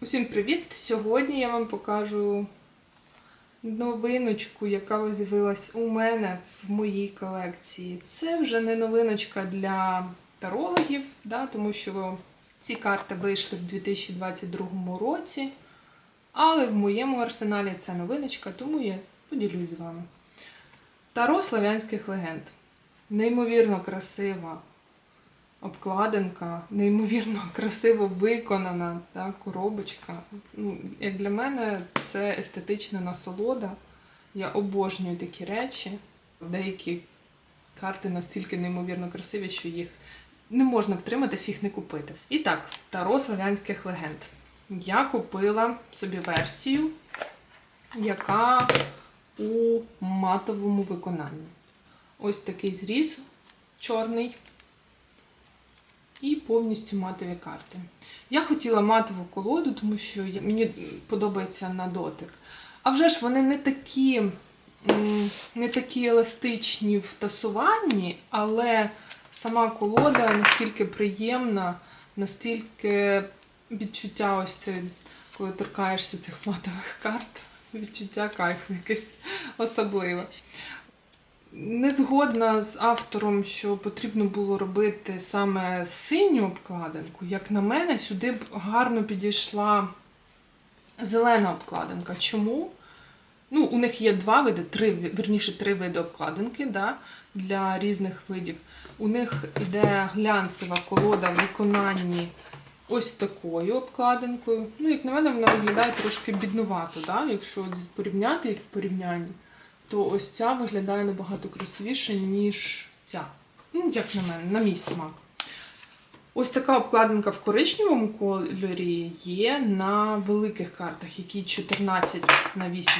Усім привіт! Сьогодні я вам покажу новиночку, яка з'явилась у мене в моїй колекції. Це вже не новиночка для тарологів, да, тому що ці карти вийшли в 2022 році. Але в моєму арсеналі це новиночка, тому я поділюсь з вами. Таро славянських легенд. Неймовірно красива обкладинка, неймовірно красиво виконана та, коробочка. Ну, як для мене, це естетична насолода. Я обожнюю такі речі. Деякі карти настільки неймовірно красиві, що їх не можна втриматись, їх не купити. І так, Таро славянських легенд. Я купила собі версію, яка у матовому виконанні. Ось такий зріз чорний і повністю матові карти. Я хотіла матову колоду, тому що мені подобається на дотик. А вже ж вони не такі, не такі еластичні в тасуванні, але сама колода настільки приємна, настільки відчуття ось це, коли торкаєшся цих матових карт, відчуття кайфу якесь особливе. Не згодна з автором, що потрібно було робити саме синю обкладинку. Як на мене, сюди б гарно підійшла зелена обкладинка. Чому? Ну, у них є два види, три, верніше, три види обкладинки да, для різних видів. У них іде глянцева колода в виконанні ось такою обкладинкою. Ну, як на мене, вона виглядає трошки біднувато, да, якщо порівняти їх в порівнянні то ось ця виглядає набагато красивіше, ніж ця. Ну, як на мене, на мій смак. Ось така обкладинка в коричневому кольорі є на великих картах, які 14 на 8.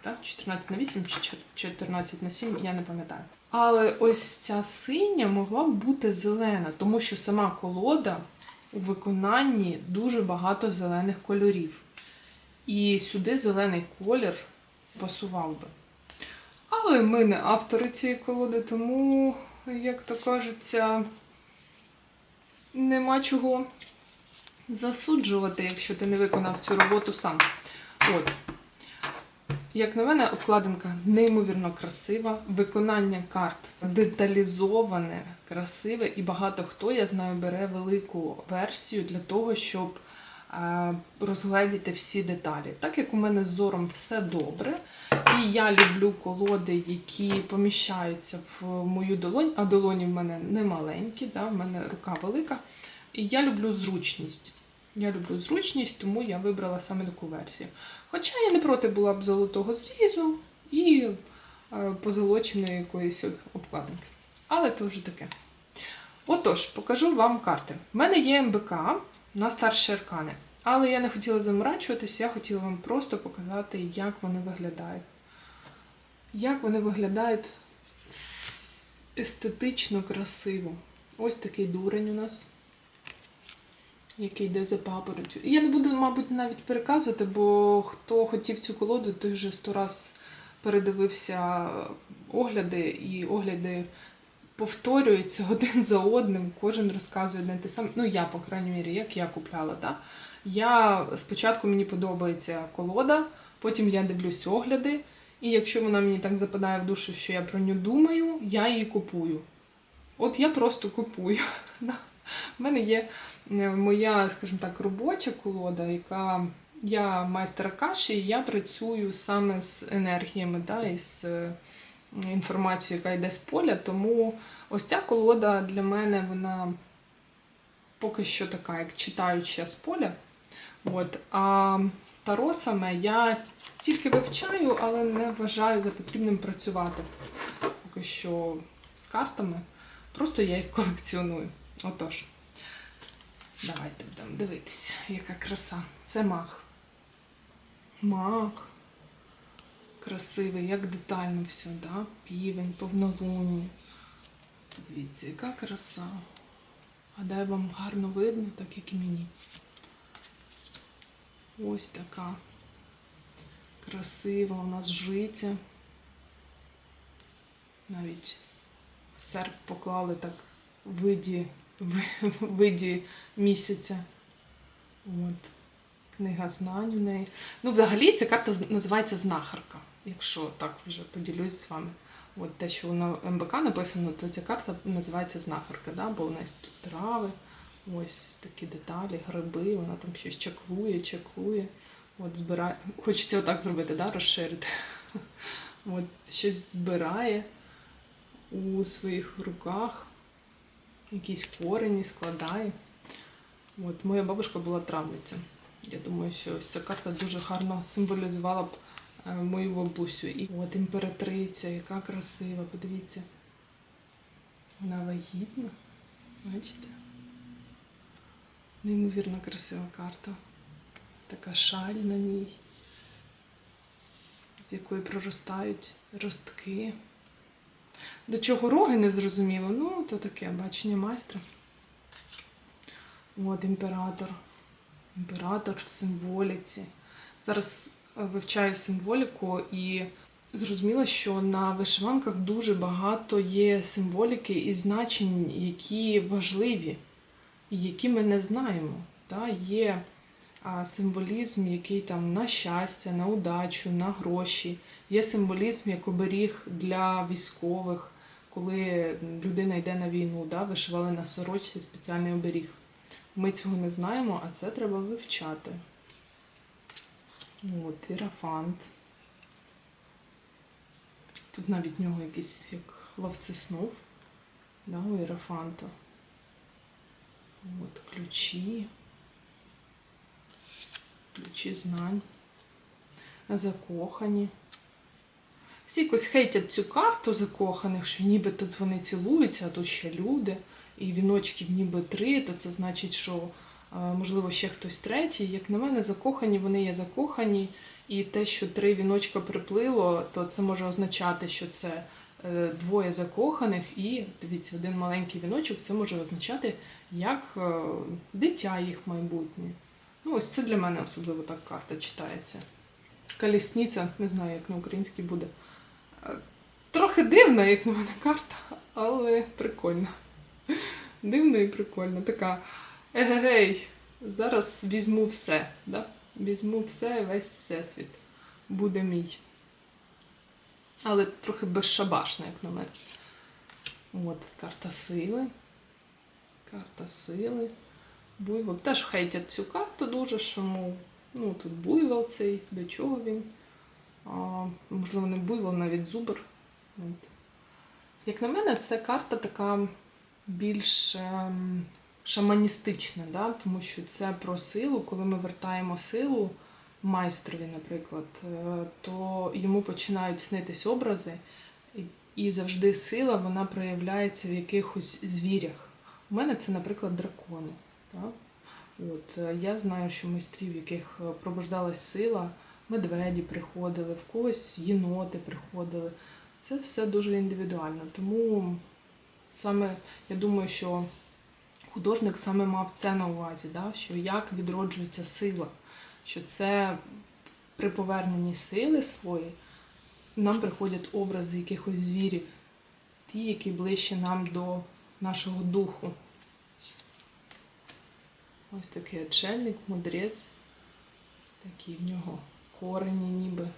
Так? 14 на 8 чи 14 на 7, я не пам'ятаю. Але ось ця синя могла б бути зелена, тому що сама колода у виконанні дуже багато зелених кольорів. І сюди зелений колір пасував би. Але ми не автори цієї колоди, тому, як то кажеться, нема чого засуджувати, якщо ти не виконав цю роботу сам. От. Як на мене, обкладинка неймовірно красива, виконання карт деталізоване, красиве, і багато хто, я знаю, бере велику версію для того, щоб розгледіти всі деталі. Так як у мене з зором все добре, і я люблю колоди, які поміщаються в мою долонь, а долоні в мене не маленькі, да, в мене рука велика. І я люблю зручність. Я люблю зручність, тому я вибрала саме таку версію. Хоча я не проти була б золотого зрізу і е, позолоченої якоїсь обкладинки. Але то вже таке. Отож, покажу вам карти. У мене є МБК на старші аркани. Але я не хотіла заморачуватись, я хотіла вам просто показати, як вони виглядають. Як вони виглядають естетично красиво. Ось такий дурень у нас, який йде за папоротю. Я не буду, мабуть, навіть переказувати, бо хто хотів цю колоду, той вже сто раз передивився огляди, і огляди повторюються один за одним, кожен розказує одне те саме. Ну, я, по крайній мірі, як я купляла, так? Я спочатку мені подобається колода, потім я дивлюсь огляди, і якщо вона мені так западає в душу, що я про нього думаю, я її купую. От я просто купую. Да. У мене є е, моя, скажімо так, робоча колода, яка я майстер каші, і я працюю саме з енергіями, да, і з інформацією, яка йде з поля. Тому ось ця колода для мене вона поки що така, як читаюча з поля. От. А таро саме я тільки вивчаю, але не вважаю за потрібним працювати поки що з картами. Просто я їх колекціоную. Отож, давайте будемо дивитися, яка краса. Це мах. Мах. Красивий, як детально все, да? півень, повнолунні. Дивіться, яка краса. Гадаю, вам гарно видно, так як і мені. Ось така красива у нас життя. Навіть серп поклали так в виді, в виді місяця. От. Книга знань у неї. Ну, взагалі, ця карта називається знахарка, якщо так вже поділюсь з вами. От те, що на МБК написано, то ця карта називається знахарка, да? бо у нас тут трави, ось такі деталі, гриби, вона там щось чаклує, чаклує. От збирає. Хочеться отак зробити, да? розширити. От щось збирає у своїх руках, якісь корені складає. От моя бабушка була травниця. Я думаю, що ось ця карта дуже гарно символізувала б мою бабусю. І от імператриця, яка красива, подивіться. Вона вагітна. Бачите? Неймовірно красива карта. Така шаль на ній, з якої проростають ростки. До чого роги не зрозуміло, ну то таке бачення майстра. От імператор. Імператор в символіці. Зараз е, вивчаю символіку і зрозуміла, що на вишиванках дуже багато є символіки і значень, які важливі, які ми не знаємо. Та? Є символізм, який там на щастя, на удачу, на гроші. Є символізм як оберіг для військових, коли людина йде на війну, да? вишивали на сорочці спеціальний оберіг. Ми цього не знаємо, а це треба вивчати. От, ірафант. Тут навіть в нього якийсь як ловці снов. Да, у ірафанта. От, ключі. Ключі знань. Закохані. Всі якось хейтять цю карту закоханих, що ніби тут вони цілуються, а тут ще люди, і віночків ніби три, то це значить, що можливо ще хтось третій. Як на мене, закохані, вони є закохані, і те, що три віночка приплило, то це може означати, що це е, двоє закоханих, і дивіться, один маленький віночок це може означати як е, дитя їх майбутнє. Ну, ось це для мене особливо так карта читається. Колісниця, не знаю, як на українській буде. Е, Трохи дивна, як на мене карта, але прикольна. Дивно і прикольно. Така егегей, зараз візьму все. Да? Візьму все, весь всесвіт. Буде мій. Але трохи безшабашна, як на мене. От, карта сили. Карта сили. Буйвол. Теж хейтять цю карту дуже, що ну тут буйвол цей, до чого він. А, можливо, не буйвол, навіть зубр. От. Як на мене, це карта така більш ем, шаманістична, да? тому що це про силу, коли ми вертаємо силу майстрові, наприклад, е, то йому починають снитись образи, і, і завжди сила вона проявляється в якихось звірях. У мене це, наприклад, дракони. Так? От, е, я знаю, що майстрів, в яких е, пробуждалась сила, медведі приходили, в когось єноти приходили. Це все дуже індивідуально. Тому саме я думаю, що художник саме мав це на увазі, да? що як відроджується сила, що це при поверненні сили свої нам приходять образи якихось звірів, ті, які ближче нам до нашого духу. Ось такий отшельник, мудрець. Такі в нього корені ніби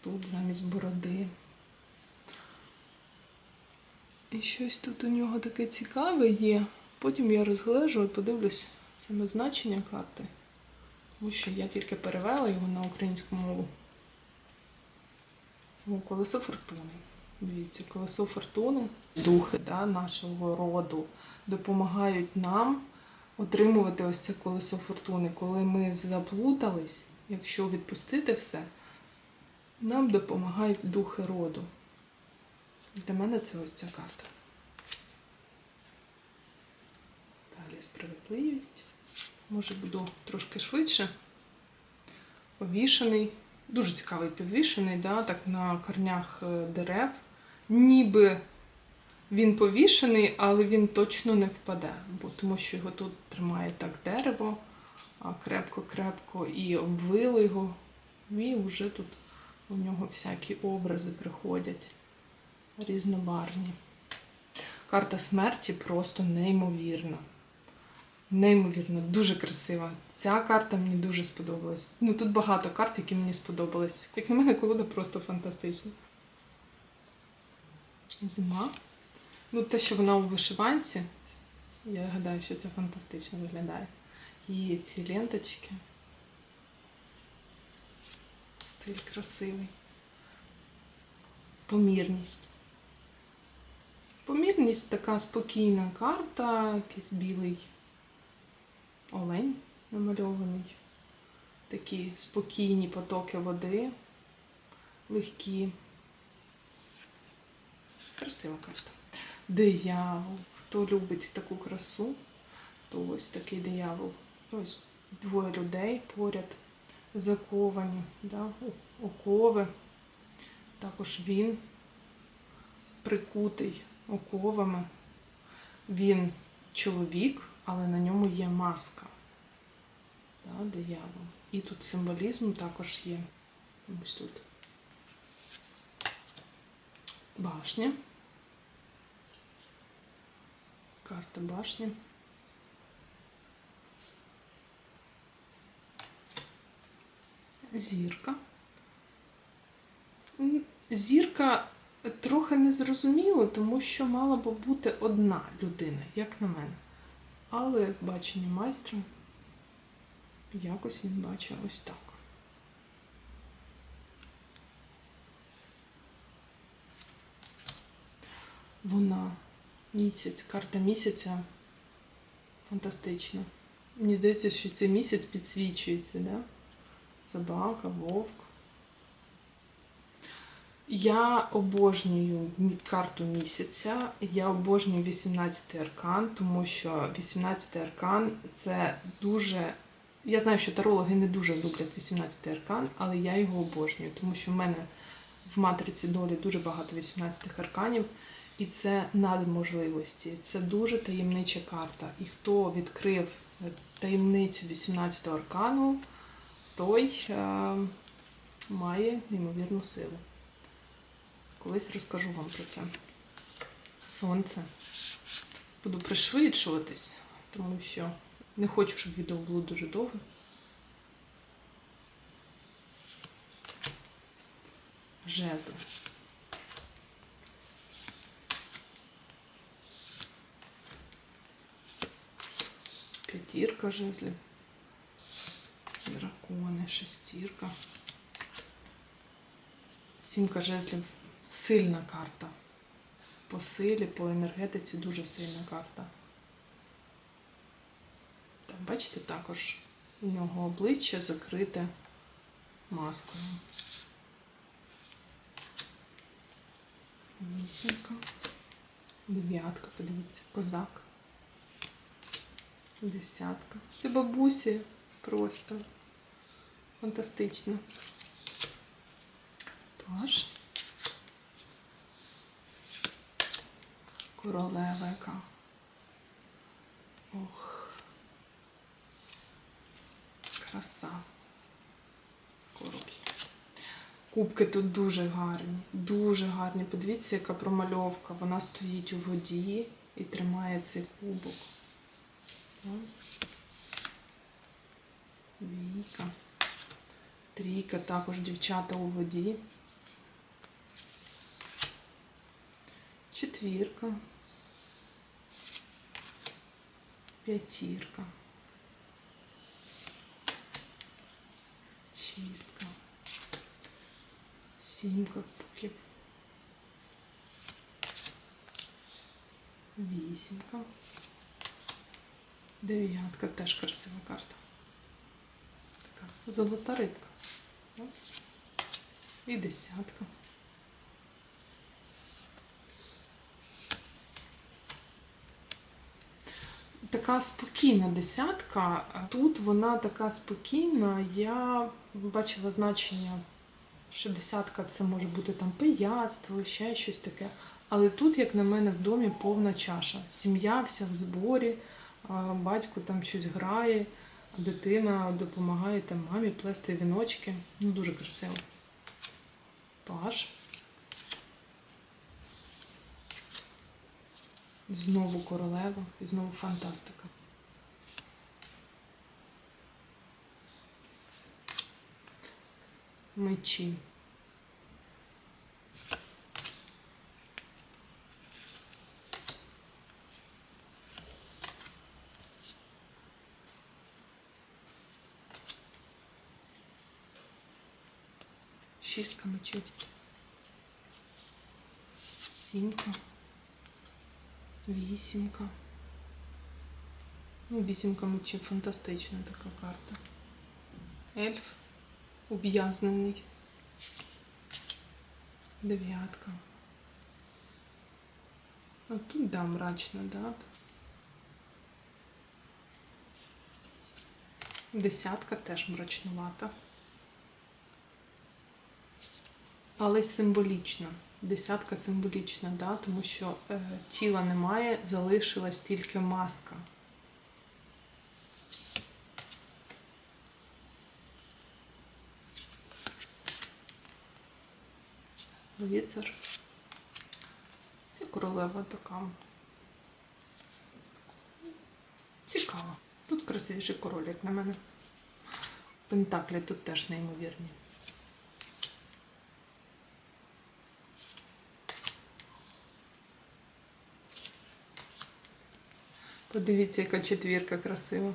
тут замість бороди. І щось тут у нього таке цікаве є. Потім я розглежу і подивлюсь саме значення карти. Тому що я тільки перевела його на українську мову. О, колесо фортуни. Дивіться, колесо фортуни, духи да, нашого роду допомагають нам отримувати ось це колесо фортуни. Коли ми заплутались, якщо відпустити все, нам допомагають духи роду. Для мене це ось ця карта. Далі справедливість. Може буду трошки швидше. Повішений. Дуже цікавий повішений, да, так на корнях е, дерев. Ніби він повішений, але він точно не впаде, бо тому що його тут тримає так дерево крепко-крепко і обвило його. І вже тут у нього всякі образи приходять різнобарвні. Карта смерті просто неймовірна. Неймовірно, дуже красива. Ця карта мені дуже сподобалась. Ну тут багато карт, які мені сподобались. Як на мене, колода просто фантастична. Зима. Ну, те, що вона у вишиванці, я гадаю, що це фантастично виглядає. І ці ленточки. Стиль красивий. Помірність. Помірність така спокійна карта, якийсь білий олень намальований. Такі спокійні потоки води, легкі. Красива карта. Диявол. Хто любить таку красу, то ось такий диявол. Ось двоє людей поряд заковані, да? окови. Також він прикутий оковами. Він чоловік, але на ньому є маска. Да, диявол. І тут символізм також є. Ось тут. Башня. Карта башні. Зірка. Зірка трохи незрозуміло, тому що мала би бути одна людина, як на мене. Але бачення майстра якось він бачить ось так. Вона місяць, карта місяця фантастична. Мені здається, що цей місяць підсвічується, да? Собака, вовк. Я обожнюю карту місяця, я обожнюю 18 й аркан, тому що 18 й аркан це дуже. Я знаю, що тарологи не дуже люблять 18 й аркан, але я його обожнюю, тому що в мене в матриці долі дуже багато 18 арканів, і це надможливості. Це дуже таємнича карта. І хто відкрив е, таємницю 18 го аркану, той е, має неймовірну силу. Колись розкажу вам про це. Сонце. Буду пришвидшуватись, тому що не хочу, щоб відео було дуже довге. Жезли. П'ятірка жезлів. Дракони, шестірка. Сімка жезлів сильна карта. По силі, по енергетиці дуже сильна карта. Так, бачите, також у нього обличчя закрите маскою. Вісімка. Дев'ятка, подивіться, козак. Десятка. Це бабусі просто фантастично. Паш. Королева яка. Ох. Краса. Король. Кубки тут дуже гарні, дуже гарні. Подивіться, яка промальовка. Вона стоїть у воді і тримає цей кубок. Двійка. Трійка також дівчата у воді. Четвірка. П'ятірка. Шістка. Сімка кубків. Вісімка. Дев'ятка теж красива карта. Така золота рибка. І десятка. Така спокійна десятка. Тут вона така спокійна. Я бачила значення, що десятка це може бути там пияцтво, ще щось таке. Але тут, як на мене, в домі повна чаша. Сім'я вся в зборі, батько там щось грає, дитина допомагає там мамі плести віночки. Ну, дуже красиво. Паш. Знову королева і знову фантастика. Мечі. Шістка мечів. Сімка. Вісімка. Ну, вісімка мечів фантастична така карта. Ельф ув'язнений. Дев'ятка. А тут да, мрачна дата. Десятка теж мрачнувата. Але символічна. Десятка символічна, да? тому що е, тіла немає, залишилась тільки маска. Лицар. Це королева така. Цікаво. Тут красивіший король, як на мене. Пентаклі тут теж неймовірні. Подивіться, яка четвірка красива.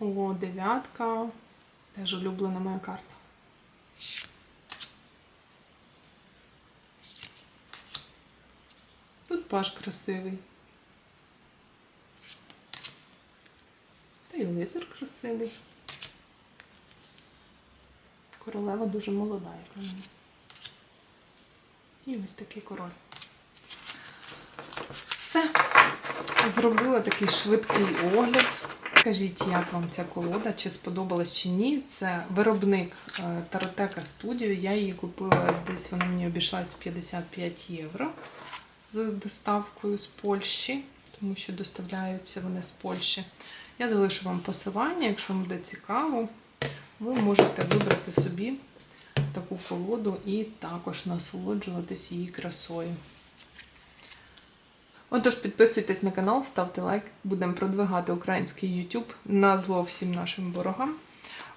О, дев'ятка. Теж улюблена моя карта. Тут паш красивий. Та красивий. Королева дуже молода, як на мене. І ось такий король. Все. Зробила такий швидкий огляд. Скажіть, як вам ця колода, чи сподобалась чи ні. Це виробник е, Таротека Studio. Я її купила десь вона мені обійшлась 55 євро з доставкою з Польщі, тому що доставляються вони з Польщі. Я залишу вам посилання, якщо вам буде цікаво, ви можете вибрати собі таку колоду і також насолоджуватись її красою. Отож, підписуйтесь на канал, ставте лайк, будемо продвигати український YouTube на зло всім нашим ворогам.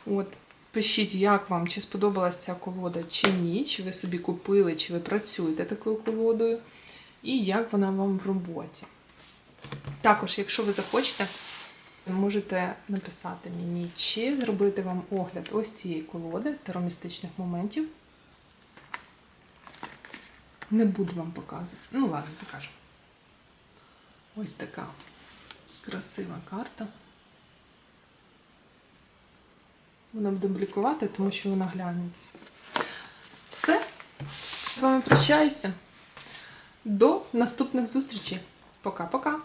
От, пишіть, як вам, чи сподобалась ця колода, чи ні, чи ви собі купили, чи ви працюєте такою колодою, і як вона вам в роботі. Також, якщо ви захочете, можете написати мені, чи зробити вам огляд ось цієї колоди теромістичних моментів. Не буду вам показувати. Ну, ладно, покажу. Ось така красива карта. Вона буде блікувати, тому що вона глянеться. Все. З вами прощаюся. До наступних зустрічей. Пока-пока.